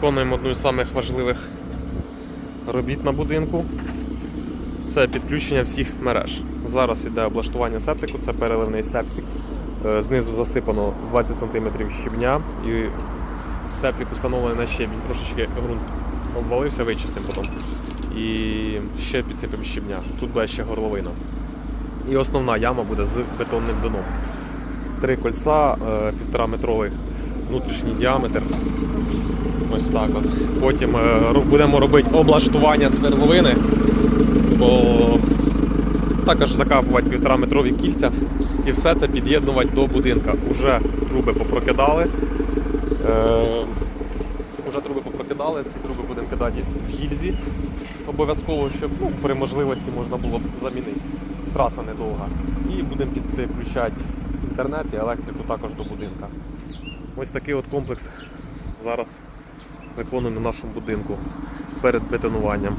виконуємо одну з самих важливих робіт на будинку. Це підключення всіх мереж. Зараз йде облаштування септику, це переливний септик. Е, Знизу засипано 20 см щебня і септик установлений на щебінь. Трошечки ґрунт обвалився, вичистимо потім. І ще підсипемо щебня. Тут буде ще горловина. І основна яма буде з бетонним дном. Три кольця, е, півтора метровий внутрішній діаметр. Ось так от. Потім е, будемо робити облаштування свердловини, бо також закапувати півтора метрові кільця і все це під'єднувати до будинка. Уже труби попрокидали. Е, Уже труби попрокидали, ці труби будемо кидати в гільзі. Обов'язково, щоб ну, при можливості можна було б замінити. Траса недовга. І будемо підключати інтернет і електрику також до будинка. Ось такий от комплекс зараз виконуємо в нашому будинку перед бетонуванням.